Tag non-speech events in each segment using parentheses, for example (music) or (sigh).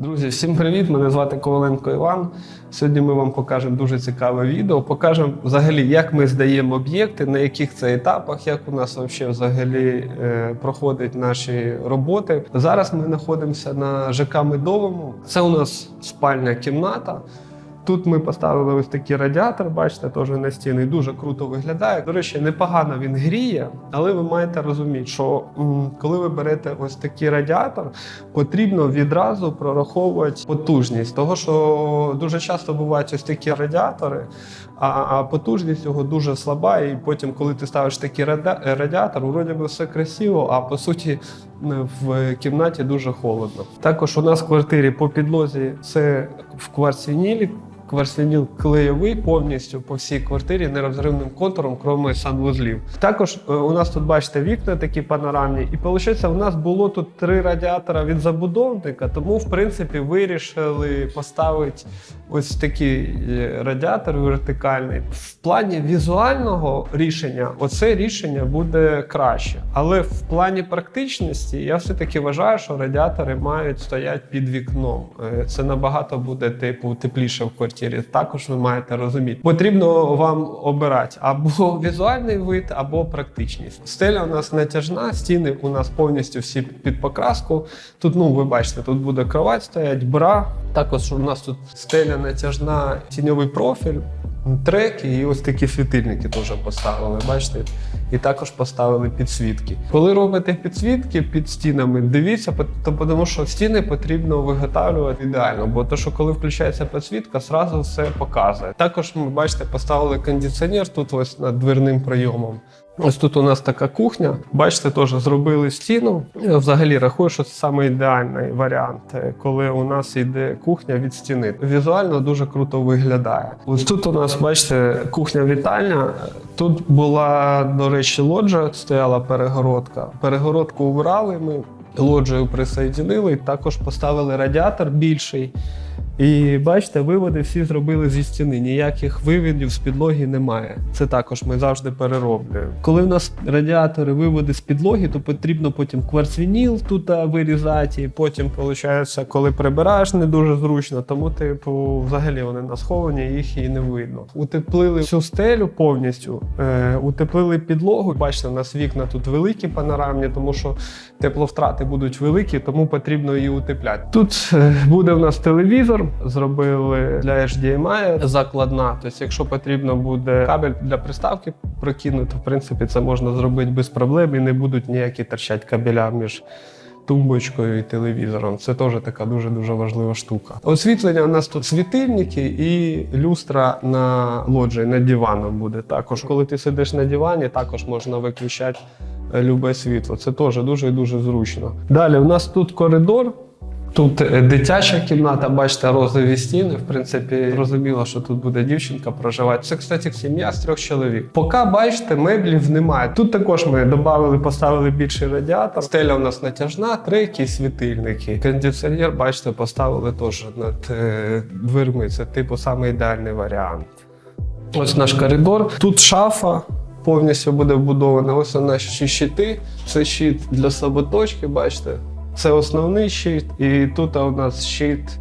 Друзі, всім привіт! Мене звати Коваленко Іван. Сьогодні ми вам покажемо дуже цікаве відео. Покажемо взагалі, як ми здаємо об'єкти, на яких це етапах, як у нас вообще взагалі е, проходять наші роботи. Зараз ми знаходимося на ЖК Медовому. Це у нас спальня кімната. Тут ми поставили ось такий радіатор, бачите, теж на стіни. Дуже круто виглядає. До речі, непогано він гріє, але ви маєте розуміти, що коли ви берете ось такий радіатор, потрібно відразу прораховувати потужність. Того, що дуже часто бувають ось такі радіатори, а, потужність його дуже слаба. І потім, коли ти ставиш такий радіатор, вроді би все красиво, а по суті в кімнаті дуже холодно. Також у нас в квартирі по підлозі це в кварцвінілі. Кварцвініл клейовий повністю по всій квартирі нерозривним контуром, крім санвузлів. Також е, у нас тут бачите вікна такі панорамні, і виходить, у нас було тут три радіатора від забудовника, тому в принципі вирішили поставити ось такий е, радіатор вертикальний. В плані візуального рішення, оце рішення буде краще. Але в плані практичності я все-таки вважаю, що радіатори мають стояти під вікном. Е, Це набагато буде типу тепліше в квартирі. Також ви маєте розуміти. Потрібно вам обирати або (laughs) візуальний вид, або практичність. Стеля у нас натяжна, стіни у нас повністю всі під покраску. Тут, ну ви бачите, тут буде кровать стоять, бра. Також у нас тут стеля натяжна, тіньовий профіль. Треки і ось такі світильники теж поставили, бачите? І також поставили підсвітки. Коли робите підсвітки під стінами, дивіться, то тому що стіни потрібно виготовлювати ідеально, бо то, що коли включається підсвітка, зразу все показує. Також ми бачите, поставили кондиціонер тут ось над дверним прийомом. Ось тут у нас така кухня. Бачите, теж зробили стіну. Взагалі рахую, що це саме ідеальний варіант, коли у нас йде кухня від стіни. Візуально дуже круто виглядає. Ось тут у нас, бачите, кухня-вітальня. Тут була, до речі, лоджія, стояла перегородка. Перегородку убрали ми. Лоджію присоединили, також поставили радіатор більший. І бачите, виводи всі зробили зі стіни. Ніяких виводів з підлоги немає. Це також ми завжди перероблюємо. Коли в нас радіатори виводи з підлоги, то потрібно потім кварцвініл тут вирізати. І потім, виходить, коли прибираєш, не дуже зручно. Тому, типу, взагалі вони на сховані, їх і не видно. Утеплили всю стелю повністю, е, утеплили підлогу. Бачите, у нас вікна тут великі панорамні, тому що тепловтрати будуть великі, тому потрібно її утепляти. Тут е, буде в нас телевізор. Зробили для HDMI закладна. Тобто, якщо потрібно буде кабель для приставки прокинути, в принципі, це можна зробити без проблем і не будуть ніякі торчать кабеля між. Тумбочкою і телевізором. Це теж така дуже дуже важлива штука. Освітлення у нас тут світильники і люстра на лоджії, над диваном буде також. Коли ти сидиш на дивані, також можна виключати е, любе світло. Це теж дуже дуже зручно. Далі у нас тут коридор. Тут е, дитяча кімната, бачите, розові стіни. В принципі, зрозуміло, що тут буде дівчинка проживати. Це, кстати, сім'я з трьох чоловік. Поки бачите, меблів немає. Тут також ми додали, поставили більший радіатор. Стеля у нас натяжна, треки, світильники. Кондиціонер, бачите, поставили теж над е, дверми. Це типу саме ідеальний варіант. Ось наш коридор. Тут шафа. Повністю буде вбудована. Ось наші щити. Це щит для саботочки, бачите. Це основний щит, і тут у нас щит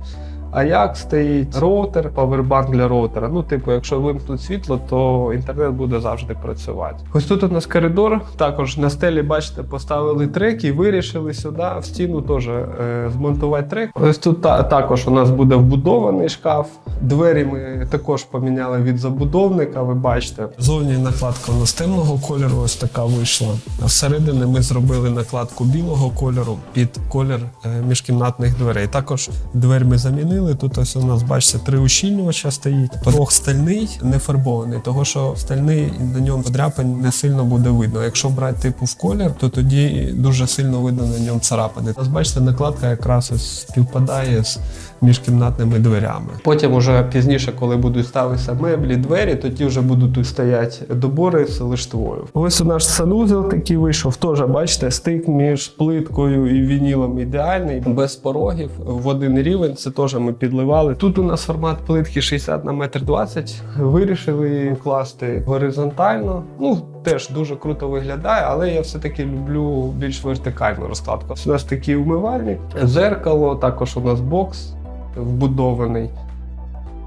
Аяк стоїть, роутер, павербанк для роутера. Ну, типу, якщо вимкнуть світло, то інтернет буде завжди працювати. Ось тут у нас коридор. Також на стелі, бачите, поставили трек і вирішили сюди в стіну теж е, змонтувати трек. Ось тут та, також у нас буде вбудований шкаф. Двері ми також поміняли від забудовника. Ви бачите. Зовні накладка у нас темного кольору, ось така вийшла. А всередині ми зробили накладку білого кольору під колір е, міжкімнатних дверей. Також двері ми замінили. Тут ось у нас, бачите, три ущільнювача стоїть. Порог стальний, не фарбований, того що стальний на ньому подряпань не сильно буде видно. Якщо брати типу в колір, то тоді дуже сильно видно на ньому царапини. Ось бачите, накладка якраз ось співпадає з міжкімнатними дверями. Потім, уже пізніше, коли будуть ставитися меблі, двері, тоді вже будуть тут стояти добори з лиштвою. Ось у наш санузел такий вийшов. Теж бачите, стик між плиткою і вінілом ідеальний, без порогів в один рівень. Це теж ми підливали. Тут у нас формат плитки 60 на метр 20. Вирішили її класти горизонтально. Ну, теж дуже круто виглядає, але я все-таки люблю більш вертикальну розкладку. У нас такий умивальник, зеркало, також у нас бокс вбудований.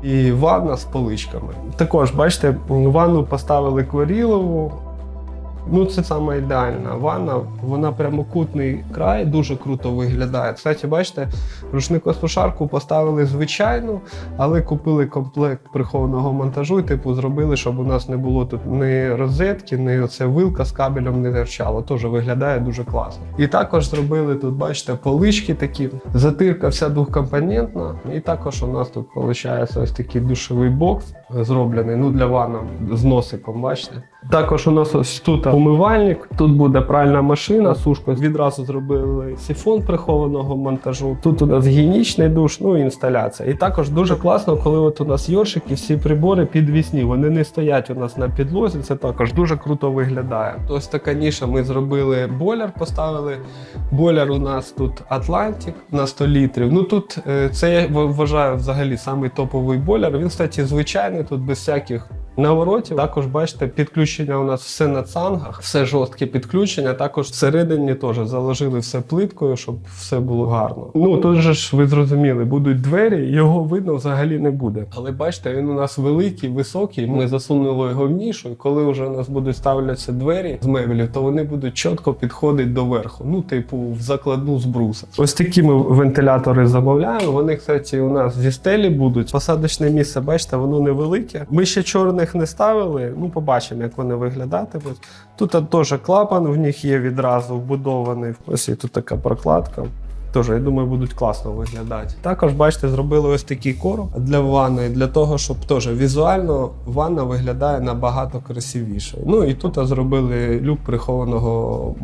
І ванна з поличками. Також, бачите, ванну поставили кварілову. Ну, це саме ідеальна ванна. Вона прямокутний край, дуже круто виглядає. Кстати, бачите, рушникосушарку поставили звичайну, але купили комплект прихованого монтажу і типу зробили, щоб у нас не було тут ні розетки, ні оце вилка з кабелем не торчало. Теж виглядає дуже класно. І також зробили тут, бачите, полички такі. Затирка вся двохкомпонентна. І також у нас тут виходить ось такий душовий бокс зроблений ну, для ванна з носиком, бачите. Також у нас ось тут умивальник, тут буде пральна машина, сушка. Відразу зробили сифон прихованого монтажу. Тут у нас гігієнічний душ, ну і інсталяція. І також дуже класно, коли от у нас йоршики, всі прибори підвісні. Вони не стоять у нас на підлозі. Це також дуже круто виглядає. Ось така ніша. Ми зробили бойлер, поставили. Бойлер у нас тут Atlantic на 100 літрів. Ну тут е, це я вважаю взагалі самий топовий бойлер. Він, кстати, звичайний, тут без всяких наворотів. Також бачите, підключення у нас все на цангах, все жорстке підключення. Також всередині теж заложили все плиткою, щоб все було гарно. Ну тут же ж ви зрозуміли, будуть двері, його видно взагалі не буде. Але бачите, він у нас великий, високий. Ми засунули його в нішу. І коли вже у нас будуть ставлятися двері з меблів, то вони будуть чітко підходити до верху. Ну, типу, в закладну з бруса. Ось такі ми вентилятори замовляємо. Вони, кстати, у нас зі стелі будуть. Посадочне місце, бачите, воно невелике. Ми ще чорних не ставили. Ну, побачимо, як вони виглядатимуть. Тут теж клапан в них є відразу вбудований. Ось є тут така прокладка. Теж, я думаю, будуть класно виглядати. Також, бачите, зробили ось такий короб для ванни, для того, щоб теж візуально ванна виглядає набагато красивіше. Ну і тут зробили люк прихованого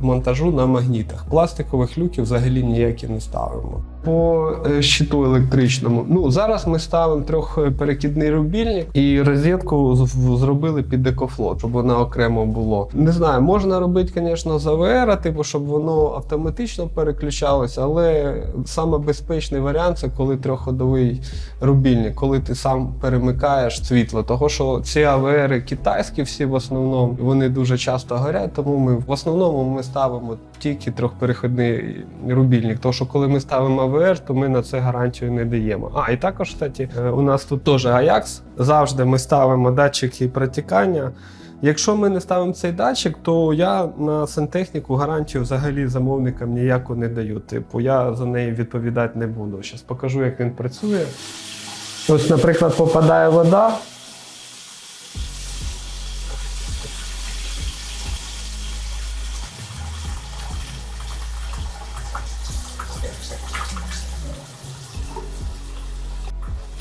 монтажу на магнітах. Пластикових люків взагалі ніякі не ставимо. По е, щиту електричному. Ну зараз ми ставимо трьохперекидний рубільник і розетку зробили під екофлот, щоб вона окремо було. Не знаю, можна робити, звісно, з АВР, типу, щоб воно автоматично переключалося, але саме безпечний варіант це коли трьохходовий рубільник, коли ти сам перемикаєш світло. Того що ці АВР китайські всі в основному вони дуже часто горять, тому ми в основному ми ставимо тільки трьохпереходний рубільник. Тому що коли ми ставимо АВР, то ми на це гарантію не даємо. А і також, кстати, е, у нас тут теж Ajax. Завжди ми ставимо датчики протікання. Якщо ми не ставимо цей датчик, то я на сантехніку гарантію взагалі замовникам ніяку не даю. Типу, я за неї відповідати не буду. Зараз покажу, як він працює. Ось, наприклад, попадає вода.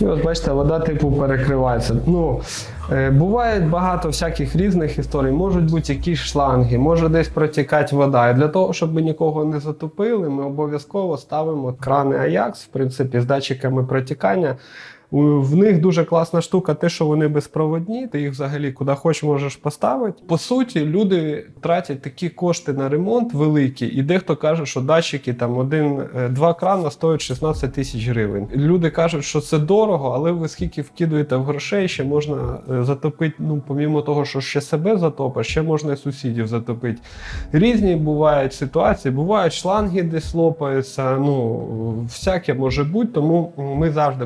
І от бачите, вода типу перекривається. Ну, е, буває багато всяких різних історій. Можуть бути якісь шланги, може десь протікати вода. І для того, щоб ми нікого не затопили, ми обов'язково ставимо крани Аякс, в принципі, з датчиками протікання. В них дуже класна штука, те, що вони безпроводні, ти їх взагалі куди хочеш можеш поставити. По суті, люди тратять такі кошти на ремонт великі, і дехто каже, що датчики там один-два крана стоять 16 тисяч гривень. Люди кажуть, що це дорого, але ви скільки вкидуєте в грошей, ще можна е, затопити. Ну, помімо того, що ще себе затопиш, ще можна і сусідів затопити. Різні бувають ситуації, бувають шланги десь лопаються. Ну всяке може бути, тому ми завжди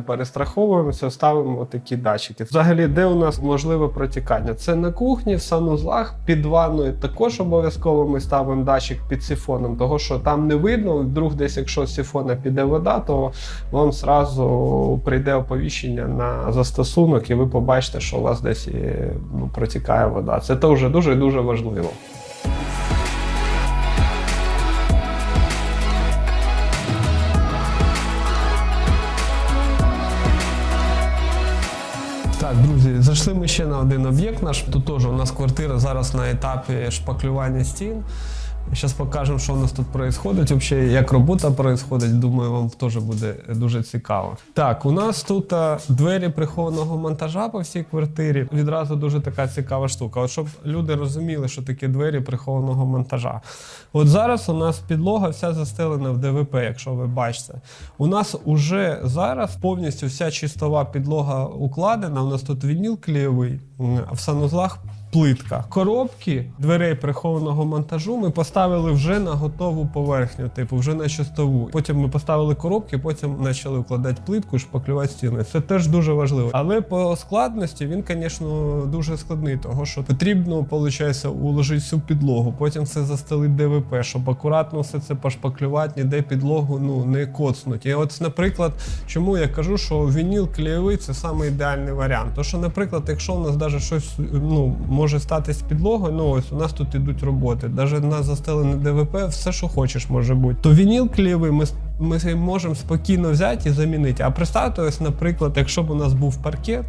перестраховуємося, ставимо такі датчики. Взагалі, де у нас можливе протікання? Це на кухні, в санузлах, під ванною. Також обов'язково ми ставимо датчик під сифоном, того що там не видно. Вдруг десь, якщо з сифона піде вода, то вам зразу прийде оповіщення на застосунок, і ви побачите, що у вас десь е, ну, протікає вода. Це теж дуже дуже важливо. Так, друзі, зайшли ми ще на один об'єкт наш. Тут теж у нас квартира зараз на етапі шпаклювання стін. Зараз покажемо, що у нас тут відбувається, взагалі, як робота відбувається. Думаю, вам теж буде дуже цікаво. Так, у нас тут а, двері прихованого монтажа по всій квартирі. Відразу дуже така цікава штука. От щоб люди розуміли, що таке двері прихованого монтажа. От зараз у нас підлога вся застелена в ДВП, якщо ви бачите. У нас уже зараз повністю вся чистова підлога укладена. У нас тут вініл клеєвий, в санузлах плитка. Коробки дверей прихованого монтажу ми поставили вже на готову поверхню, типу вже на чистову. Потім ми поставили коробки, потім почали вкладати плитку шпаклювати стіни. Це теж дуже важливо. Але по складності він, звісно, дуже складний, того що потрібно, виходить, уложити всю підлогу, потім все застелити ДВП, щоб акуратно все це пошпаклювати, ніде підлогу ну не коцнуть. І от, наприклад, чому я кажу, що вініл клеєвий це саме ідеальний варіант. То що, наприклад, якщо у нас навіть щось ну може стати з підлогою, ну ось у нас тут ідуть роботи. Навіть на застелене ДВП, все, що хочеш, може бути. То вініл клієвий ми ми можемо спокійно взяти і замінити. А представте, ось, наприклад, якщо б у нас був паркет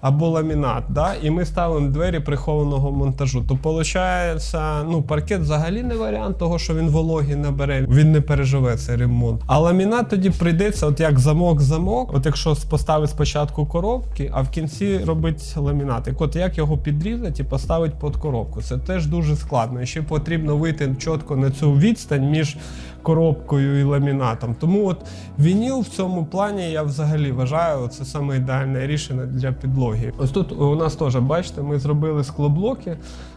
або ламінат, да, і ми ставимо двері прихованого монтажу, то виходить, ну, паркет взагалі не варіант того, що він вологі набере, він не переживе цей ремонт. А ламінат тоді прийдеться, от як замок-замок, от якщо поставити спочатку коробки, а в кінці робить ламінат. Так от як його підрізати і поставити під коробку. Це теж дуже складно. І ще потрібно вийти чітко на цю відстань між коробкою і ламінатом. Тому от вініл в цьому плані я взагалі вважаю, це саме ідеальне рішення для підлоги. Ось тут у нас теж, бачите, ми зробили склоблоки.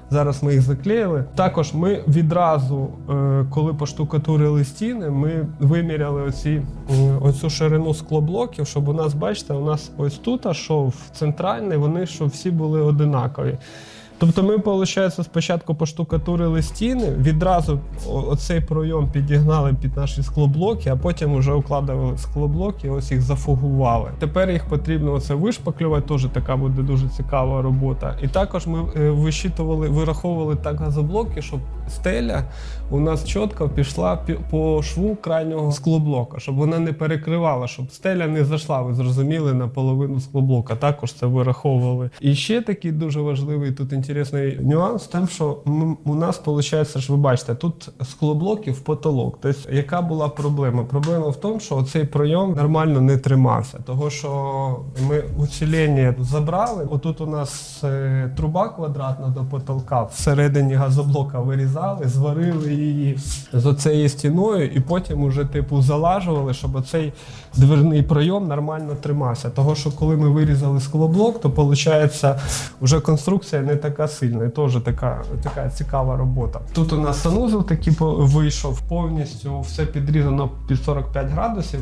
Зараз ми їх заклеїли. Також ми відразу, е, коли поштукатурили стіни, ми виміряли оці, е, оцю ширину склоблоків, щоб у нас, бачите, у нас ось тут, що центральний, вони щоб всі були одинакові. Тобто ми, виходить, спочатку поштукатурили стіни, відразу оцей пройом підігнали під наші склоблоки, а потім вже укладали склоблоки, ось їх зафугували. Тепер їх потрібно оце вишпаклювати, теж така буде дуже цікава робота. І також ми е, вищитували, вираховували так газоблоки, щоб стеля у нас чітко пішла по шву крайнього склоблока, щоб вона не перекривала, щоб стеля не зайшла, ви зрозуміли, на половину склоблока. Також це вираховували. І ще такий дуже важливий тут інтересний нюанс, тим, що м- у нас виходить, що ви бачите, тут склоблоків потолок. Тобто, яка була проблема? Проблема в тому, що цей пройом нормально не тримався, того що ми усилення забрали. Отут у нас е, труба квадратна до потолка всередині газоблока вирізали, зварили її з оцею стіною, і потім уже типу залажували, щоб оцей дверний пройом нормально тримався. Того, що коли ми вирізали склоблок, то виходить, вже конструкція не така сильна, і теж така, така цікава робота. Тут у нас санузел такий вийшов, повністю все підрізано під 45 градусів.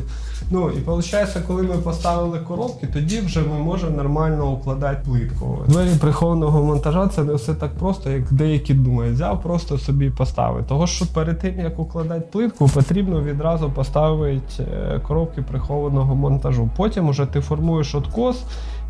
Ну і виходить, коли ми поставили коробки, тоді вже ми можемо нормально укладати плитку. Двері прихованого монтажа це не все так просто, як деякі думають. Взяв просто собі поставив. Того, що перед тим як укладати плитку, потрібно відразу поставити е, коробки прихованого монтажу. Потім уже ти формуєш откос.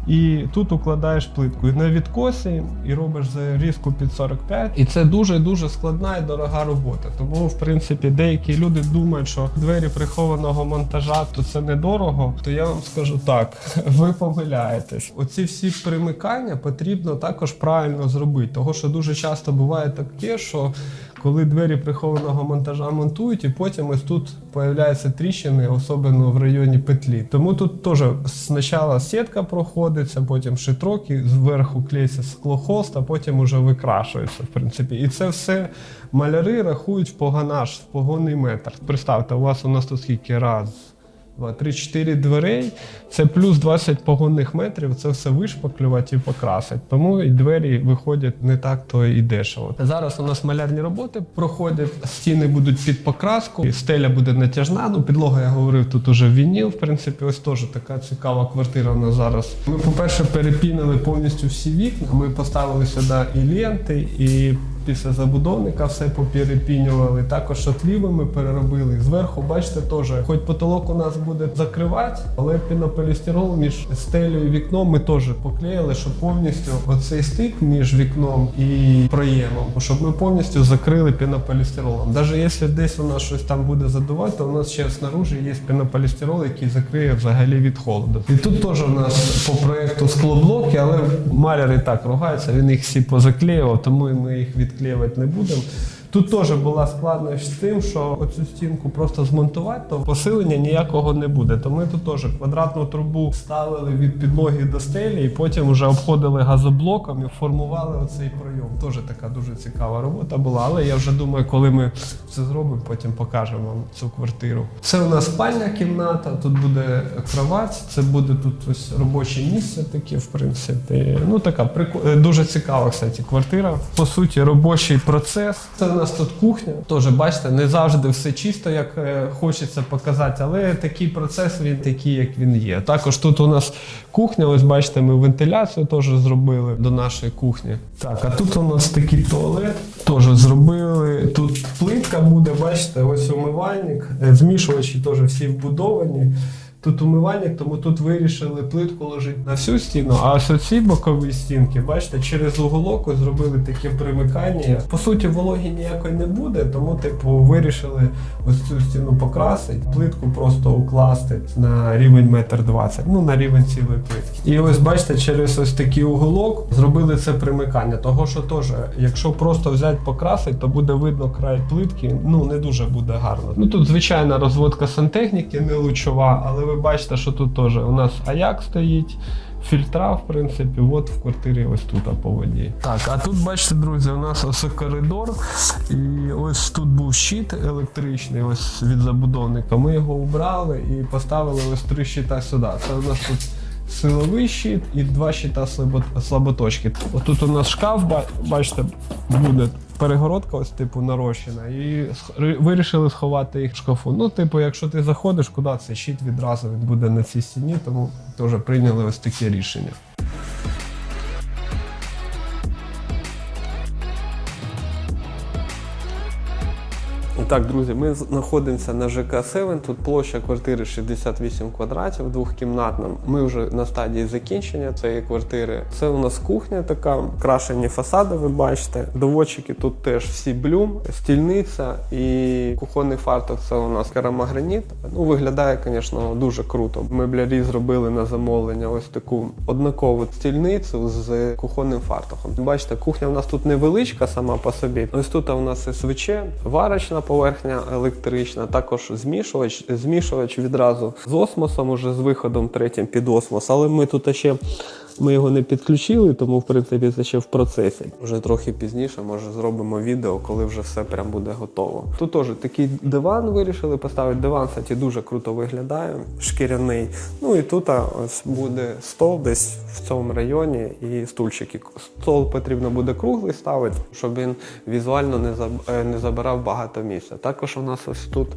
І тут укладаєш плитку і на відкосі, і робиш зарізку під 45. І це дуже дуже складна і дорога робота. Тому, в принципі, деякі люди думають, що двері прихованого монтажа то це недорого. То я вам скажу так: (laughs) ви помиляєтесь. Оці всі примикання потрібно також правильно зробити. Того, що дуже часто буває таке, що коли двері прихованого монтажа монтують, і потім ось тут появляються тріщини, особливо в районі петлі. Тому тут теж спочатку сітка проходиться, потім шитрок, і зверху клеїться склохост, а потім уже викрашується, в принципі. І це все маляри рахують в поганаж, в погонний метр. Представте, у вас у нас тут скільки раз. Два, три, чотири дверей, це плюс 20 погонних метрів, це все вишпаклювати і покрасити. Тому і двері виходять не так то і дешево. Зараз у нас малярні роботи проходять, стіни будуть під покраску, і стеля буде натяжна. Ну, підлога, я говорив, тут уже вініл. В принципі, ось теж така цікава квартира у нас зараз. Ми, по-перше, перепінили повністю всі вікна. Ми поставили сюди і ленти, і після забудовника все поперепінювали. Також шатліви ми переробили. Зверху, бачите, теж, хоч потолок у нас буде закривати, але пінополістирол між стелею і вікном ми теж поклеїли, щоб повністю оцей стик між вікном і проємом, щоб ми повністю закрили пінополістиролом. Навіть якщо десь у нас щось там буде задувати, то у нас ще снаружи є пінополістирол, який закриє взагалі від холоду. І тут теж у нас по проєкту склоблоки, але маляр і так ругається, він їх всі позаклеював, тому ми їх відклеювати не будемо. Тут теж була складність з тим, що оцю стінку просто змонтувати, то посилення ніякого не буде. То ми тут теж квадратну трубу ставили від підлоги до стелі, і потім вже обходили газоблоком і формували оцей пройом. Теж така дуже цікава робота була. Але я вже думаю, коли ми це зробимо, потім покажемо вам цю квартиру. Це у нас спальня кімната. Тут буде кровать, це буде тут ось робоче місце таке, в принципі. Ну така е, дуже цікава, кстати, квартира. По суті, робочий процес. Це нас тут кухня. Теж бачите, не завжди все чисто, як е, хочеться показати, але такий процес він такий, як він є. Також тут у нас кухня. Ось бачите, ми вентиляцію теж зробили до нашої кухні. Так, а тут у нас такий туалет. Теж зробили. Тут плитка буде, бачите, ось умивальник. Змішувачі теж всі вбудовані. Тут умивальник, тому тут вирішили плитку ложити на всю стіну, а ось оці бокові стінки, бачите, через уголок зробили таке примикання. По суті, вологі ніякої не буде, тому, типу, вирішили ось цю стіну покрасити, плитку просто укласти на рівень метр двадцять, ну на рівень цілої плитки. І ось бачите, через ось такий уголок зробили це примикання. Того, що теж, якщо просто взяти покрасити, то буде видно край плитки, ну не дуже буде гарно. Ну тут звичайна розводка сантехніки, не лучова, але ви бачите, що тут теж у нас аяк стоїть. Фільтра, в принципі, от в квартирі ось тут по воді. Так, а тут бачите, друзі, у нас ось коридор, і ось тут був щит електричний, ось від забудовника. Ми його убрали і поставили ось три щита сюди. Це у нас тут силовий щит і два щита слабо- слаботочки. Отут у нас шкаф, ба- бачите, буде перегородка, ось типу нарощена, і вирішили сховати їх в шкафу. Ну, типу, якщо ти заходиш, куди цей щит відразу він буде на цій стіні, тому теж прийняли ось таке рішення. Так, друзі, ми знаходимося на ЖК 7. Тут площа квартири 68 квадратів, двохкімнатна. Ми вже на стадії закінчення цієї квартири. Це у нас кухня така, крашені фасади, ви бачите. Доводчики тут теж всі блюм, стільниця і кухонний фартух це у нас керамограніт. Ну, виглядає, звісно, дуже круто. Меблярі зробили на замовлення ось таку однакову стільницю з кухонним фартухом. Бачите, кухня у нас тут невеличка сама по собі. Ось тут у нас СВЧ, варочна поверхня електрична, також змішувач. Змішувач відразу з осмосом, уже з виходом третім під осмос. Але ми тут ще ми його не підключили, тому в принципі це ще в процесі. Вже трохи пізніше, може, зробимо відео, коли вже все прям буде готово. Тут теж такий диван вирішили поставити. Диван, кстати, дуже круто виглядає, шкіряний. Ну і тут ось буде стол десь в цьому районі і стульчики. Стол потрібно буде круглий ставити, щоб він візуально не е, не забирав багато місця. Також у нас ось тут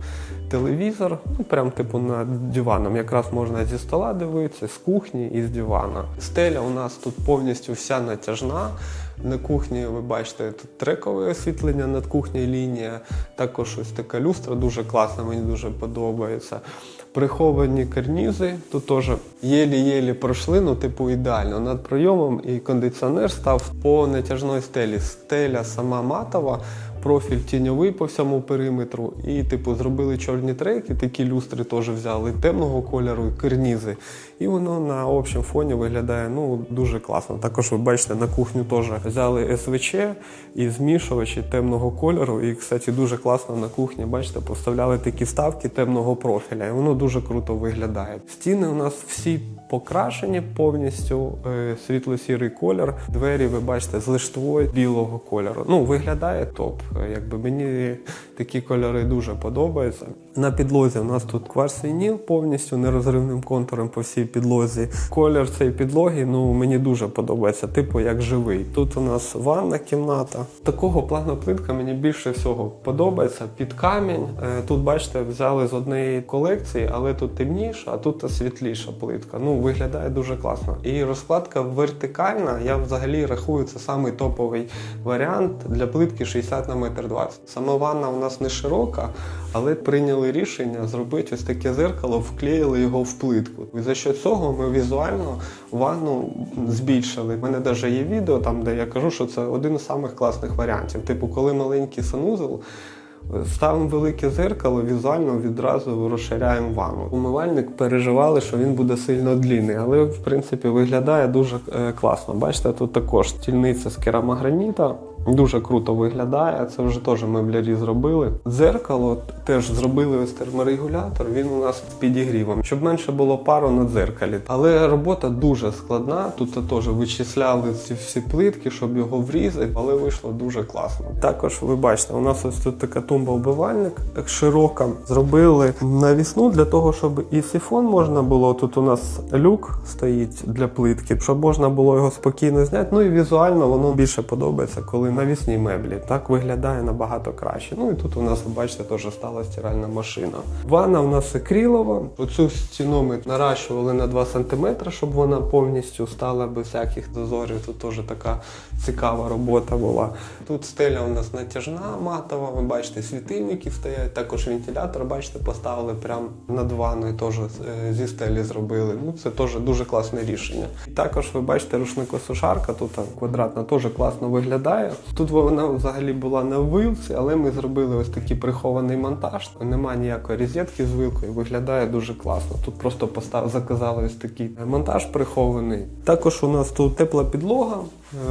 телевізор, ну прям типу над диваном. Якраз можна зі стола дивитися, з кухні і з дивана. Стеля у нас тут повністю вся натяжна. На кухні ви бачите тут трекове освітлення над кухнею лінія. Також ось така люстра дуже класна, мені дуже подобається. Приховані карнізи, тут теж єлі-єлі пройшли, ну типу ідеально. Над прийомом і кондиціонер став по натяжної стелі. Стеля сама матова, профіль тіньовий по всьому периметру. І, типу, зробили чорні треки, такі люстри теж взяли темного кольору, і карнізи. І воно на общому фоні виглядає ну, дуже класно. Також ви бачите, на кухню теж взяли СВЧ і змішувачі темного кольору. І, кстати, дуже класно на кухні, бачите, поставляли такі вставки темного профіля. І воно дуже круто виглядає. Стіни у нас всі покрашені повністю, е, світло-сірий колір. Двері, ви бачите, з лиштвою білого кольору. Ну, виглядає топ. Якби мені такі кольори дуже подобаються. На підлозі у нас тут кварцвініл повністю нерозривним контуром по всій підлозі. Колір цієї підлоги ну мені дуже подобається, типу як живий. Тут у нас ванна кімната. Такого плану плитка мені більше всього подобається. Під камінь. Е, Тут, бачите, взяли з однієї колекції, але тут темніша, а тут світліша плитка. Ну виглядає дуже класно. І розкладка вертикальна. Я взагалі рахую це самий топовий варіант для плитки 60 на метр 20. Сама ванна у нас не широка, але прийняли рішення зробити ось таке зеркало, вклеїли його в плитку. І за що цього ми візуально ванну збільшили. У мене навіть є відео, там де я кажу, що це один із самих класних варіантів. Типу, коли маленький санузел. Ставимо велике зеркало, візуально відразу розширяємо ванну. Умивальник переживали, що він буде сильно длінний, але в принципі виглядає дуже е, класно. Бачите, тут також стільниця з керамограніта. Дуже круто виглядає. Це вже теж меблярі зробили. Дзеркало теж зробили ось терморегулятор. Він у нас з підігрівом, щоб менше було пару на дзеркалі. Але робота дуже складна. Тут теж вичисляли ці всі плитки, щоб його врізати, але вийшло дуже класно. Також ви бачите, у нас ось тут така тумба вбивальник широка. Зробили навісну для того, щоб і сифон можна було. Тут у нас люк стоїть для плитки, щоб можна було його спокійно зняти. Ну і візуально воно більше подобається, коли навісні меблі. Так виглядає набагато краще. Ну і тут у нас, бачите, теж стала стиральна машина. Ванна у нас акрилова. Оцю стіну ми наращували на 2 см, щоб вона повністю стала без всяких дозорів. Тут теж така цікава робота була. Тут стеля у нас натяжна, матова. Ви бачите, світильники стоять. Також вентилятор, бачите, поставили прямо над ванною, теж е, зі стелі зробили. Ну це теж дуже класне рішення. Також ви бачите рушникосушарка, тут квадратна, теж класно виглядає. Тут вона взагалі була на вилці, але ми зробили ось такий прихований монтаж. Нема ніякої розетки з вилкою, виглядає дуже класно. Тут просто постав... заказали ось такий монтаж прихований. Також у нас тут тепла підлога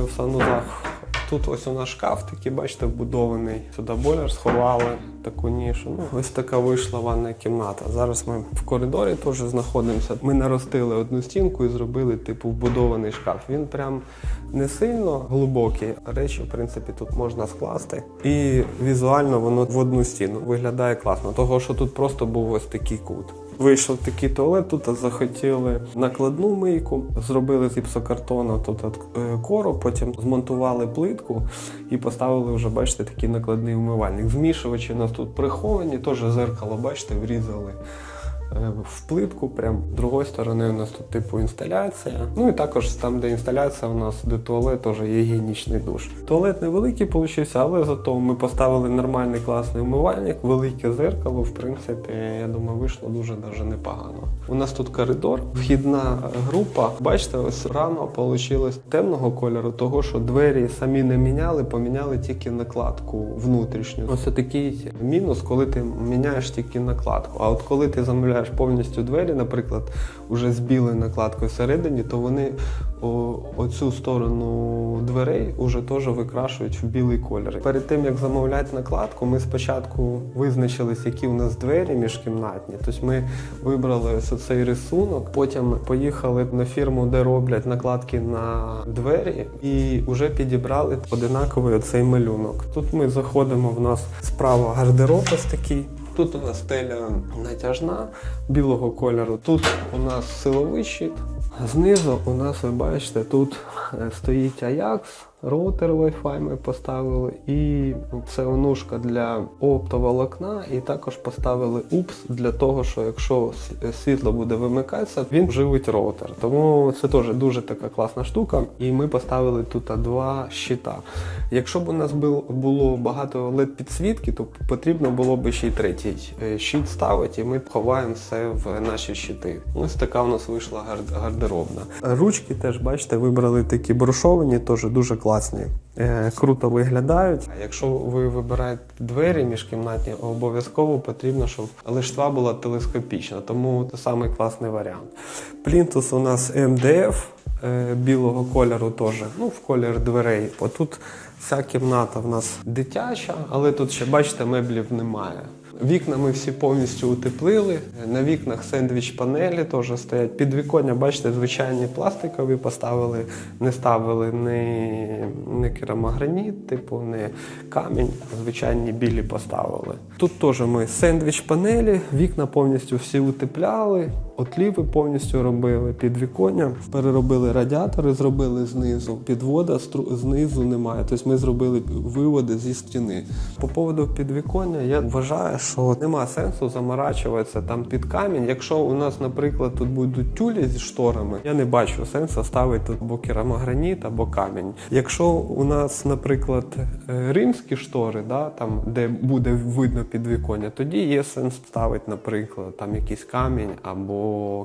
в санузах. Тут ось у нас шкаф такий, бачите, вбудований. Сюди бойлер сховали таку нішу. Ну, ось така вийшла ванна кімната. Зараз ми в коридорі теж знаходимося. Ми наростили одну стінку і зробили типу вбудований шкаф. Він прям не сильно глибокий. Речі, в принципі, тут можна скласти. І візуально воно в одну стіну виглядає класно. Того, що тут просто був ось такий кут. Вийшов такий туалет, тут захотіли накладну мийку, зробили з гіпсокартону тут е, кору, потім змонтували плитку і поставили вже, бачите, такий накладний умивальник. Змішувачі у нас тут приховані, теж зеркало, бачите, врізали в плитку. Прям з другої сторони у нас тут типу інсталяція. Ну і також там, де інсталяція, у нас де туалет, теж є гігієнічний душ. Туалет невеликий получився, але зато ми поставили нормальний класний умивальник, велике зеркало. В принципі, я думаю, вийшло дуже даже непогано. У нас тут коридор, вхідна група. Бачите, ось рано вийшло темного кольору, того що двері самі не міняли, поміняли тільки накладку внутрішню. Ось такий мінус, коли ти міняєш тільки накладку. А от коли ти замовляєш повністю двері, наприклад, уже з білою накладкою всередині, то вони о, оцю сторону дверей уже теж викрашують в білий колір. Перед тим як замовляти накладку, ми спочатку визначились, які у нас двері міжкімнатні. Тобто ми вибрали цей рисунок. Потім поїхали на фірму, де роблять накладки на двері, і вже підібрали одинаковий оцей малюнок. Тут ми заходимо. В нас справа гардероб ось такий. Тут у нас стеля натяжна білого кольору. Тут у нас силовий щит. Знизу у нас, ви бачите, тут е, стоїть Ajax, роутер Wi-Fi ми поставили, і це онушка для оптоволокна, і також поставили УПС для того, що якщо світло буде вимикатися, він живить роутер. Тому це теж дуже така класна штука. І ми поставили тут два щита. Якщо б у нас було багато led підсвітки, то потрібно було б ще й третій е, щит ставити, і ми ховаємо все в наші щити. Ось така у нас вийшла гардеробна. Ручки теж, бачите, вибрали такі брошовані, теж дуже класні. Е, Круто виглядають. Якщо ви вибираєте двері міжкімнатні, обов'язково потрібно, щоб лиштва була телескопічна, тому це самий класний варіант. Плінтус у нас МДФ е, білого кольору теж, ну в колір дверей. Отут вся кімната в нас дитяча, але тут ще бачите, меблів немає. Вікна ми всі повністю утеплили. На вікнах сендвіч панелі теж стоять. Підвіконня, бачите, звичайні пластикові поставили, не ставили не, не керамограніт, типу, не камінь, звичайні білі поставили. Тут теж ми сендвіч панелі, вікна повністю всі утепляли. Отліви повністю робили підвіконня, переробили радіатори, зробили знизу. Підвода стру- знизу немає. Тобто ми зробили виводи зі стіни. По поводу підвіконня я вважаю, що нема сенсу заморачуватися там під камінь. Якщо у нас, наприклад, тут будуть тюлі зі шторами, я не бачу сенсу ставити тут або керамограніт, або камінь. Якщо у нас, наприклад, е, римські штори, да, там де буде видно підвіконня, тоді є сенс ставити, наприклад, там якийсь камінь або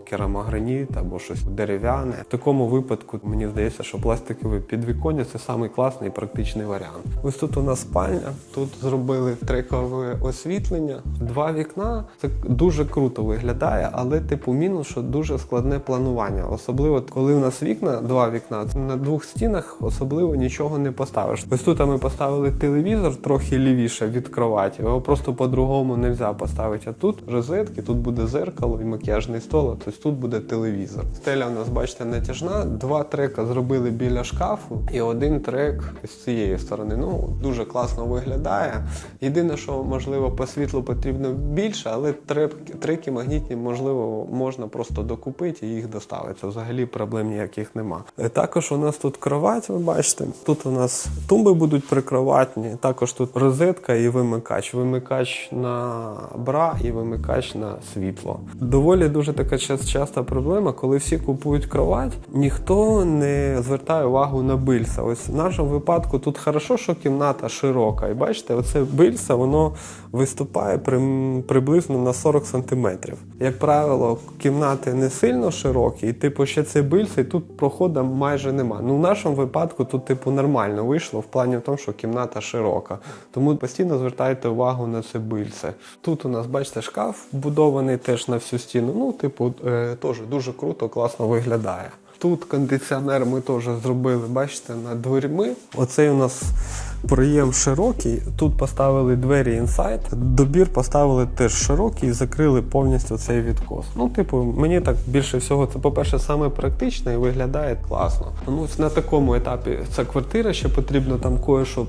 керамограніт, або щось дерев'яне. В такому випадку мені здається, що пластикове підвіконня це самий класний і практичний варіант. Ось тут у нас спальня. Тут зробили трекове освітлення. Два вікна це дуже круто виглядає, але типу мінус, що дуже складне планування. Особливо коли у нас вікна, два вікна, на двох стінах особливо нічого не поставиш. Ось тут ми поставили телевізор трохи лівіше від кроваті. Його просто по-другому не можна поставити. А тут розетки, тут буде зеркало і макіяжний стол, а тобто тут буде телевізор. Стеля у нас, бачите, натяжна. Два трека зробили біля шкафу, і один трек з цієї сторони. Ну дуже класно виглядає. Єдине, що можливо по світлу потрібно більше, але трек- треки магнітні, можливо, можна просто докупити і їх доставити. Взагалі проблем ніяких нема. Е, Також у нас тут кровать, ви бачите. Тут у нас тумби будуть прикроватні. Також тут розетка і вимикач. Вимикач на бра і вимикач на світло. Доволі дуже така час- часта проблема, коли всі купують кровать, ніхто не звертає увагу на бильця. Ось в нашому випадку тут хорошо, що кімната широка. І бачите, оце бильце воно виступає прим- приблизно на 40 сантиметрів. Як правило, кімнати не сильно широкі, і типу ще це бильце, і тут проходу майже нема. Ну в нашому випадку тут, типу, нормально вийшло в плані в тому, що кімната широка. Тому постійно звертайте увагу на це бильце. Тут у нас, бачите, шкаф вбудований теж на всю стіну. Ну, типу, е, теж дуже круто, класно виглядає. Тут кондиціонер ми теж зробили, бачите, над дверьми. Оцей у нас проєм широкий. Тут поставили двері інсайд. Добір поставили теж широкий і закрили повністю цей відкос. Ну, типу, мені так більше всього, це, по-перше, саме практично і виглядає класно. Ну, на такому етапі ця квартира ще потрібно там кое-що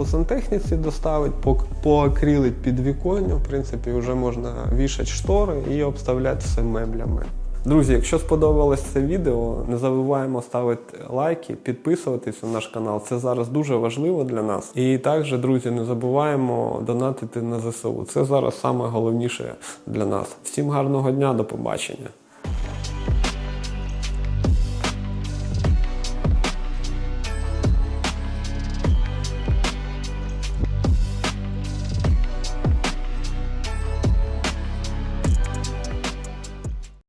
по сантехніці доставити, по, поакрилить під віконня. В принципі, вже можна вішати штори і обставляти все меблями. Друзі, якщо сподобалось це відео, не забуваємо ставити лайки, підписуватись на наш канал. Це зараз дуже важливо для нас. І також, друзі, не забуваємо донатити на ЗСУ. Це зараз найголовніше для нас. Всім гарного дня, до побачення.